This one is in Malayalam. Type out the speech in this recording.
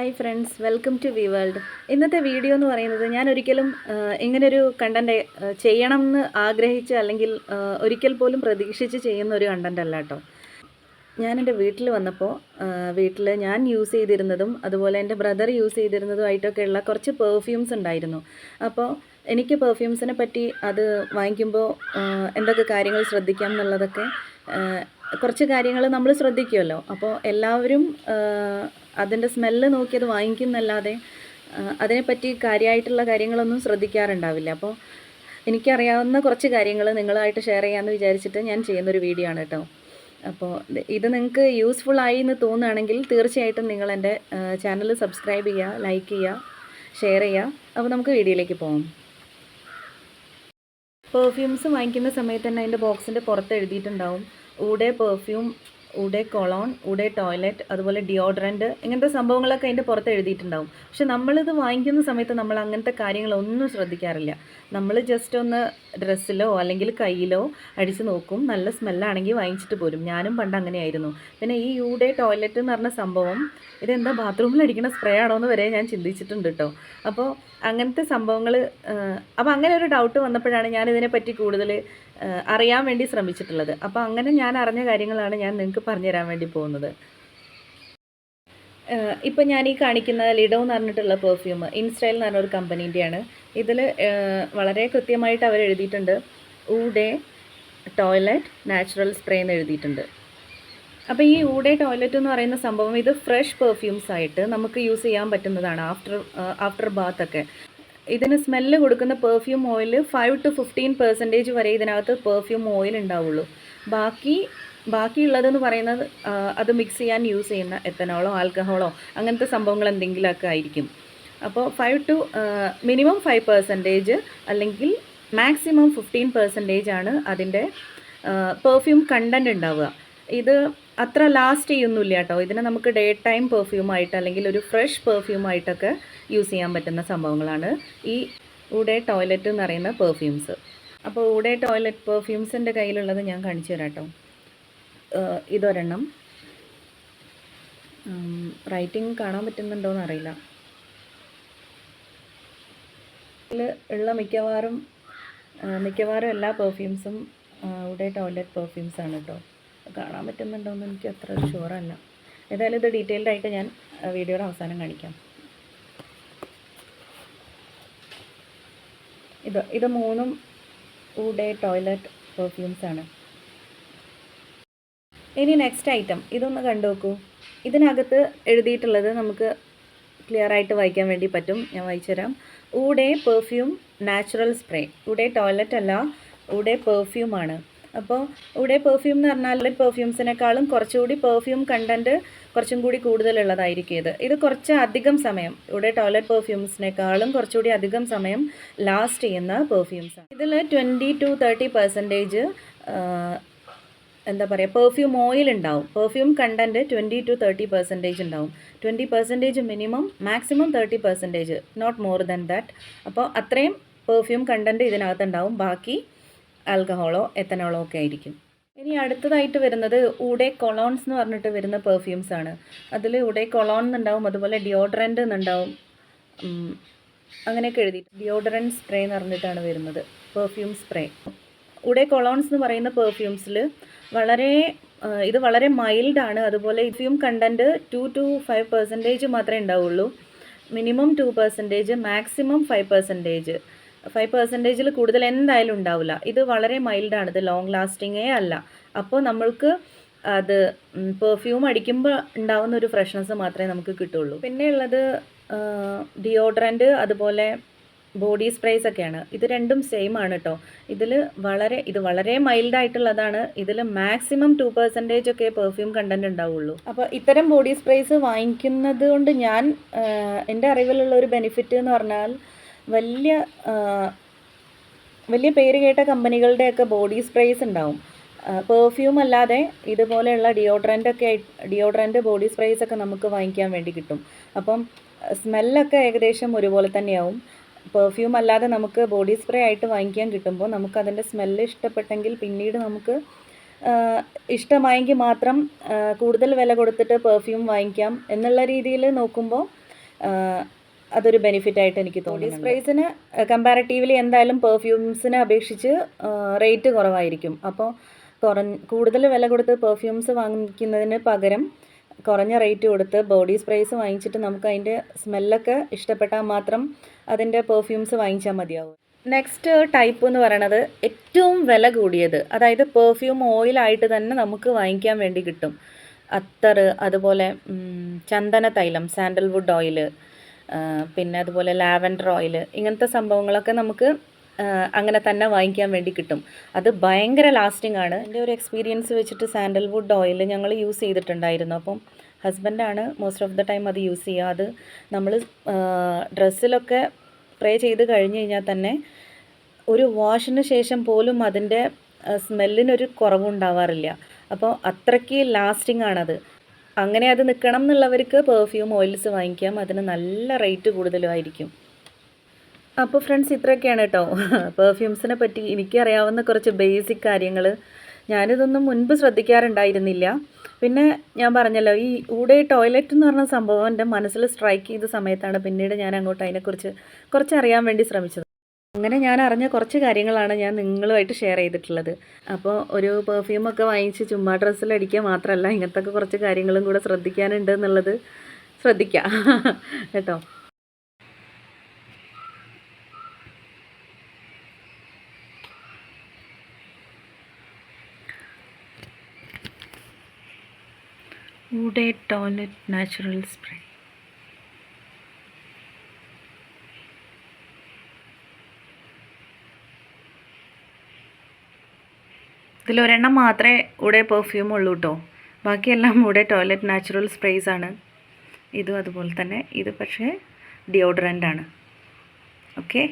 Hi friends welcome to V world ഇന്നത്തെ വീഡിയോ എന്ന് പറയുന്നത് ഞാൻ ഒരിക്കലും ഇങ്ങനൊരു കണ്ടന്റ് ചെയ്യണം എന്ന് ആഗ്രഹിച്ച് അല്ലെങ്കിൽ ഒരിക്കൽ പോലും പ്രതീക്ഷിച്ച് ചെയ്യുന്ന ഒരു കണ്ടന്റ് അല്ല കേട്ടോ. ഞാൻ എന്റെ വീട്ടിൽ വന്നപ്പോൾ വീട്ടിൽ ഞാൻ യൂസ് ചെയ്തിരുന്നതും അതുപോലെ എന്റെ ബ്രദർ യൂസ് ചെയ്തിരുന്നതുമായിട്ടൊക്കെയുള്ള കുറച്ച് പെർഫ്യൂംസ് ഉണ്ടായിരുന്നു. അപ്പോൾ എനിക്ക് പെർഫ്യൂംസിനെ പറ്റി അത് വാങ്ങിക്കുമ്പോൾ എന്തൊക്കെ കാര്യങ്ങൾ ശ്രദ്ധിക്കാം എന്നുള്ളതൊക്കെ കുറച്ച് കാര്യങ്ങൾ നമ്മൾ ശ്രദ്ധിക്കുമല്ലോ. അപ്പോൾ എല്ലാവരും അതിന്റെ സ്മെല്ല് നോക്കി അത് വാങ്ങിക്കുന്നല്ലാതെ അതിനെപ്പറ്റി കാര്യമായിട്ടുള്ള കാര്യങ്ങളൊന്നും ശ്രദ്ധിക്കാറുണ്ടാവില്ല. അപ്പോൾ എനിക്കറിയാവുന്ന കുറച്ച് കാര്യങ്ങൾ നിങ്ങളായിട്ട് ഷെയർ ചെയ്യാമെന്ന് വിചാരിച്ചിട്ട് ഞാൻ ചെയ്യുന്നൊരു വീഡിയോ ആണ് കേട്ടോ. അപ്പോൾ ഇത് നിങ്ങൾക്ക് യൂസ്ഫുൾ ആയി എന്ന് തോന്നുകയാണെങ്കിൽ തീർച്ചയായിട്ടും നിങ്ങൾ എന്റെ ചാനൽ സബ്സ്ക്രൈബ് ചെയ്യുക ലൈക്ക് ചെയ്യുക ഷെയർ ചെയ്യുക. അപ്പോൾ നമുക്ക് വീഡിയോയിലേക്ക് പോകാം. പെർഫ്യൂംസ് വാങ്ങിക്കുന്ന സമയത്ത് തന്നെ അതിന്റെ ബോക്സിന്റെ പുറത്ത് എഴുതിയിട്ടുണ്ടാവും eau de parfum eau de cologne eau de toilette അതുപോലെ ഡിയോഡ്രന്റ് ഇങ്ങനത്തെ സംഭവങ്ങളൊക്കെ അതിന്റെ പുറത്ത് എഴുതിയിട്ടുണ്ടാവും. പക്ഷെ നമ്മളിത് വാങ്ങിക്കുന്ന സമയത്ത് നമ്മൾ അങ്ങനത്തെ കാര്യങ്ങളൊന്നും ശ്രദ്ധിക്കാറില്ല. നമ്മൾ ജസ്റ്റ് ഒന്ന് ഡ്രസ്സിലോ അല്ലെങ്കിൽ കയ്യിലോ അടിച്ച് നോക്കും. നല്ല സ്മെല്ലാണെങ്കിൽ വാങ്ങിച്ചിട്ട് പോരും. ഞാനും പണ്ട് അങ്ങനെയായിരുന്നു. പിന്നെ ഈ യൂഡേ ടോയ്ലറ്റ് എന്ന് പറഞ്ഞ സംഭവം ഇതെന്താ ബാത്റൂമിൽ അടിക്കുന്ന സ്പ്രേ ആണോ എന്ന് വരെ ഞാൻ ചിന്തിച്ചിട്ടുണ്ട് കേട്ടോ. അപ്പോൾ അങ്ങനത്തെ സംഭവങ്ങൾ അപ്പോൾ അങ്ങനെ ഒരു ഡൗട്ട് വന്നപ്പോഴാണ് ഞാൻ ഇതിനെപ്പറ്റി കൂടുതൽ അറിയാൻ വേണ്ടി ശ്രമിച്ചിട്ടുള്ളത്. അപ്പോൾ അങ്ങനെ ഞാൻ അറിഞ്ഞ കാര്യങ്ങളാണ് ഞാൻ നിങ്ങൾക്ക് പറഞ്ഞുതരാൻ വേണ്ടി പോകുന്നത്. ഇപ്പം ഞാൻ ഈ കാണിക്കുന്ന ലിഡോ എന്ന് പറഞ്ഞിട്ടുള്ള പെർഫ്യൂം ഇൻസ്റ്റൈൽ എന്ന് പറഞ്ഞ ഒരു കമ്പനീന്റെയാണ് ഇതിൽ വളരെ കൃത്യമായിട്ട് അവർ എഴുതിയിട്ടുണ്ട്. ഊഡേ ടോയ്ലറ്റ് നാച്ചുറൽ സ്പ്രേ എന്ന് എഴുതിയിട്ടുണ്ട്. അപ്പോൾ ഈ ഊഡേ ടോയ്ലറ്റ് എന്ന് പറയുന്ന സംഭവം ഇത് ഫ്രഷ് പെർഫ്യൂംസ് ആയിട്ട് നമുക്ക് യൂസ് ചെയ്യാൻ പറ്റുന്നതാണ് ആഫ്റ്റർ ആഫ്റ്റർ ബാത്ത് ഒക്കെ. ഇതിന് സ്മെല്ല് കൊടുക്കുന്ന perfume oil five to fifteen percentage വരെ ഇതിനകത്ത് പെർഫ്യൂം ഓയിൽ ഉണ്ടാവുള്ളൂ. ബാക്കി ബാക്കിയുള്ളതെന്ന് പറയുന്നത് അത് മിക്സ് ചെയ്യാൻ യൂസ് ചെയ്യുന്ന എത്തനോളോ ആൽക്കഹോളോ അങ്ങനത്തെ സംഭവങ്ങൾ എന്തെങ്കിലുമൊക്കെ ആയിരിക്കും. അപ്പോൾ five to minimum five percentage അല്ലെങ്കിൽ മാക്സിമം ഫിഫ്റ്റീൻ പെർസെന്റേജ് ആണ് അതിന്റെ പെർഫ്യൂം കണ്ടന്റ് ഉണ്ടാവുക. ഇത് അത്ര ലാസ്റ്റ് ചെയ്യുന്നില്ല കേട്ടോ. ഇതിനെ നമുക്ക് ഡേ ടൈം പെർഫ്യൂമായിട്ട് അല്ലെങ്കിൽ ഒരു ഫ്രഷ് പെർഫ്യൂമായിട്ടൊക്കെ യൂസ് ചെയ്യാൻ പറ്റുന്ന സംഭവങ്ങളാണ് ഈ ഊടെ ടോയ്ലറ്റ് എന്ന് പറയുന്ന പെർഫ്യൂംസ് അപ്പോൾ ഊടെ ടോയ്ലറ്റ് പെർഫ്യൂംസിന്റെ കയ്യിലുള്ളത് ഞാൻ കാണിച്ചു തരാം കേട്ടോ. ഇതൊരെണ്ണം. റൈറ്റിംഗ് കാണാൻ പറ്റുന്നുണ്ടോയെന്ന് അറിയില്ല. ഉള്ള മിക്കവാറും മിക്കവാറും എല്ലാ പെർഫ്യൂംസും ഇവിടെ ടോയ്ലറ്റ് പെർഫ്യൂംസ് ആണ് കേട്ടോ കാണാൻ പറ്റുന്നുണ്ടോയെന്ന് എനിക്ക് അത്ര ഷുവറല്ല ഏതായാലും ഇത് ഡീറ്റെയിൽഡ് ആയിട്ട് ഞാൻ വീഡിയോയുടെ അവസാനം കാണിക്കാം. ഇത് ഇത് മൂന്നും ഊടെ ടോയ്ലറ്റ് പെർഫ്യൂംസ് ആണ്. ഇനി നെക്സ്റ്റ് ഐറ്റം ഇതൊന്ന് കണ്ടു നോക്കൂ. ഇതിനകത്ത് എഴുതിയിട്ടുള്ളത് നമുക്ക് ക്ലിയർ ആയിട്ട് വായിക്കാൻ വേണ്ടി പറ്റും. ഞാൻ വായിച്ചു തരാം. Eau de parfum natural spray eau de toilette അല്ല ഊടെ പെർഫ്യൂമാണ് അപ്പോൾ ഊടെ പെർഫ്യൂം എന്ന് പറഞ്ഞാൽ പെർഫ്യൂംസിനേക്കാളും കുറച്ചുകൂടി പെർഫ്യൂം കണ്ടന്റ് കുറച്ചും കൂടി കൂടുതലുള്ളതായിരിക്കും ഇത്. ഇത് കുറച്ച് അധികം സമയം ഇവിടെ ടോയ്ലറ്റ് പെർഫ്യൂംസിനേക്കാളും കുറച്ചുകൂടി അധികം സമയം ലാസ്റ്റ് ചെയ്യുന്ന പെർഫ്യൂംസ് ആണ്. ഇതിൽ ട്വന്റി ടു തേർട്ടി പെർസെന്റേജ് എന്താ പറയുക പെർഫ്യൂം ഓയിൽ ഉണ്ടാവും. Perfume content twenty to thirty percentage ഉണ്ടാവും. Twenty percentage minimum maximum thirty percentage not more than that അപ്പോൾ അത്രയും പെർഫ്യൂം കണ്ടന്റ് ഇതിനകത്ത് ഉണ്ടാവും. ബാക്കി ആൽക്കഹോളോ എത്തനോളോ ഒക്കെ ആയിരിക്കും. ഇനി അടുത്തതായിട്ട് വരുന്നത് ഊടെ കൊളോൺസ് എന്ന് പറഞ്ഞിട്ട് വരുന്ന പെർഫ്യൂംസ് ആണ്. അതിൽ ഊടെ കൊളോൺ എന്നുണ്ടാവും അതുപോലെ ഡിയോഡ്രന്റ് എന്നുണ്ടാവും. അങ്ങനെയൊക്കെ എഴുതി ഡിയോഡറന്റ് സ്പ്രേ എന്ന് പറഞ്ഞിട്ടാണ് വരുന്നത്. പെർഫ്യൂം സ്പ്രേ ഉടെ കൊളോൺസ് എന്ന് പറയുന്ന പെർഫ്യൂംസിൽ വളരെ ഇത് വളരെ മൈൽഡാണ് അതുപോലെ perfume content two to five percentage മാത്രമേ ഉണ്ടാവുള്ളൂ. Minimum two percentage maximum five percentage five പെർസെന്റേജിൽ കൂടുതൽ എന്തായാലും ഉണ്ടാവില്ല. ഇത് വളരെ മൈൽഡാണ് ഇത് ലോങ് ലാസ്റ്റിങ്ങേ അല്ല. അപ്പോൾ നമ്മൾക്ക് അത് പെർഫ്യൂം അടിക്കുമ്പോൾ ഉണ്ടാവുന്ന ഒരു ഫ്രഷ്നെസ് മാത്രമേ നമുക്ക് കിട്ടുള്ളൂ. പിന്നെ ഉള്ളത് ഡിയോഡ്രന്റ് അതുപോലെ ബോഡി സ്പ്രേസ് ഒക്കെയാണ്. ഇത് രണ്ടും സെയിം ആണ് കേട്ടോ ഇതിൽ വളരെ ഇത് വളരെ മൈൽഡ് ആയിട്ടുള്ളതാണ്. ഇതിൽ മാക്സിമം ടു പെർസെന്റേജ് ഒക്കെ പെർഫ്യൂം കണ്ടന്റ് ഉണ്ടാവുള്ളൂ. അപ്പോൾ ഇത്തരം ബോഡി സ്പ്രേസ് വാങ്ങിക്കുന്നത് കൊണ്ട് ഞാൻ എന്റെ അറിവിലുള്ള ഒരു ബെനിഫിറ്റ് എന്ന് പറഞ്ഞാൽ വലിയ വലിയ പേര് കേട്ട കമ്പനികളുടെയൊക്കെ ബോഡി സ്പ്രേസ് ഉണ്ടാവും. പെർഫ്യൂം അല്ലാതെ ഇതുപോലെയുള്ള ഡിയോഡ്രന്റ് ഒക്കെ ഡിയോഡ്രന്റ് ബോഡി സ്പ്രേസ് ഒക്കെ നമുക്ക് വാങ്ങിക്കാൻ വേണ്ടി കിട്ടും. അപ്പം സ്മെല്ലൊക്കെ ഏകദേശം ഒരുപോലെ തന്നെയാവും. പെർഫ്യൂം അല്ലാതെ നമുക്ക് ബോഡി സ്പ്രേ ആയിട്ട് വാങ്ങിക്കാൻ കിട്ടുമ്പോൾ നമുക്ക് അതിന്റെ സ്മെല്ല് ഇഷ്ടപ്പെട്ടെങ്കിൽ പിന്നീട് നമുക്ക് ഇഷ്ടമായെങ്കിൽ മാത്രം കൂടുതൽ വില കൊടുത്തിട്ട് പെർഫ്യൂം വാങ്ങിക്കാം എന്നുള്ള രീതിയിൽ നോക്കുമ്പോൾ അതൊരു ബെനിഫിറ്റ് ആയിട്ട് എനിക്ക് തോന്നി സ്പ്രേസിന് കമ്പാരറ്റീവ്ലി എന്തായാലും പെർഫ്യൂംസിനെ അപേക്ഷിച്ച് റേറ്റ് കുറവായിരിക്കും. അപ്പോൾ കുറഞ്ഞ കൂടുതൽ വില കൊടുത്ത് പെർഫ്യൂംസ് വാങ്ങിക്കുന്നതിന് പകരം കുറഞ്ഞ റേറ്റ് കൊടുത്ത് ബോഡി സ്പ്രേസ് വാങ്ങിച്ചിട്ട് നമുക്ക് അതിന്റെ സ്മെല്ലൊക്കെ ഇഷ്ടപ്പെട്ടാൽ മാത്രം അതിന്റെ പെർഫ്യൂംസ് വാങ്ങിച്ചാൽ മതിയാവും. നെക്സ്റ്റ് ടൈപ്പ് എന്ന് പറയണത് ഏറ്റവും വില കൂടിയത് അതായത് പെർഫ്യൂം ഓയിലായിട്ട് തന്നെ നമുക്ക് വാങ്ങിക്കാൻ വേണ്ടി കിട്ടും. അത്തർ അതുപോലെ ചന്ദന തൈലം സാൻഡൽവുഡ് ഓയിൽ പിന്നെ അതുപോലെ ലാവൻഡർ ഓയിൽ ഇങ്ങനത്തെ സംഭവങ്ങളൊക്കെ നമുക്ക് അങ്ങനെ തന്നെ വാങ്ങിക്കാൻ വേണ്ടി കിട്ടും. അത് ഭയങ്കര ലാസ്റ്റിംഗ് ആണ്. എന്റെ ഒരു എക്സ്പീരിയൻസ് വെച്ചിട്ട് സാൻഡൽവുഡ് ഓയിൽ ഞങ്ങൾ യൂസ് ചെയ്തിട്ടുണ്ടായിരുന്നു. അപ്പം ഹസ്ബൻഡാണ് മോസ്റ്റ് ഓഫ് ദ ടൈം അത് യൂസ് ചെയ്യുക. അത് നമ്മൾ ഡ്രസ്സിലൊക്കെ സ്പ്രേ ചെയ്ത് കഴിഞ്ഞ് കഴിഞ്ഞാൽ തന്നെ ഒരു വാഷിന് ശേഷം പോലും അതിന്റെ സ്മെല്ലിനൊരു കുറവുണ്ടാവാറില്ല. അപ്പോൾ അത്രയ്ക്ക് ലാസ്റ്റിംഗ് ആണത്. അങ്ങനെ അത് നിൽക്കണം എന്നുള്ളവർക്ക് പെർഫ്യൂം ഓയിൽസ് വാങ്ങിക്കാം. അതിന് നല്ല റേറ്റ് കൂടുതലുമായിരിക്കും അപ്പോൾ ഫ്രണ്ട്സ് ഇത്രയൊക്കെയാണ് കേട്ടോ പെർഫ്യൂംസിനെ പറ്റി എനിക്കറിയാവുന്ന കുറച്ച് ബേസിക് കാര്യങ്ങൾ ഞാനിതൊന്നും മുൻപ് ശ്രദ്ധിക്കാറുണ്ടായിരുന്നില്ല. പിന്നെ ഞാൻ പറഞ്ഞല്ലോ ഈ ഊടെ ടോയ്ലറ്റ് എന്ന് പറഞ്ഞ സംഭവം എന്റെ മനസ്സിൽ സ്ട്രൈക്ക് ചെയ്ത സമയത്താണ് പിന്നീട് ഞാൻ അങ്ങോട്ട് അതിനെക്കുറിച്ച് കുറച്ച് അറിയാൻ വേണ്ടി ശ്രമിച്ചത്. അങ്ങനെ ഞാൻ അറിഞ്ഞ കുറച്ച് കാര്യങ്ങളാണ് ഞാൻ നിങ്ങളുമായിട്ട് ഷെയർ ചെയ്തിട്ടുള്ളത്. അപ്പോൾ ഒരു പെർഫ്യൂമൊക്കെ വാങ്ങിച്ച് ചുമ്മാ ഡ്രസ്സിൽ അടിക്കുക മാത്രമല്ല ഇങ്ങനത്തെ കുറച്ച് കാര്യങ്ങളും കൂടെ ശ്രദ്ധിക്കാനുണ്ട് എന്നുള്ളത് ശ്രദ്ധിക്കുക കേട്ടോ. Eau de toilette natural spray. ഇതിലൊരെണ്ണം മാത്രമേ ഇവിടെ പെർഫ്യൂം ഉള്ളൂ കേട്ടോ ബാക്കിയെല്ലാം ഇവിടെ ടോയ്ലറ്റ് നാച്ചുറൽ സ്പ്രേസ് ആണ്. ഇതും അതുപോലെ തന്നെ ഇത് പക്ഷേ ഡിയോഡറന്റ് ആണ്. ഓക്കെ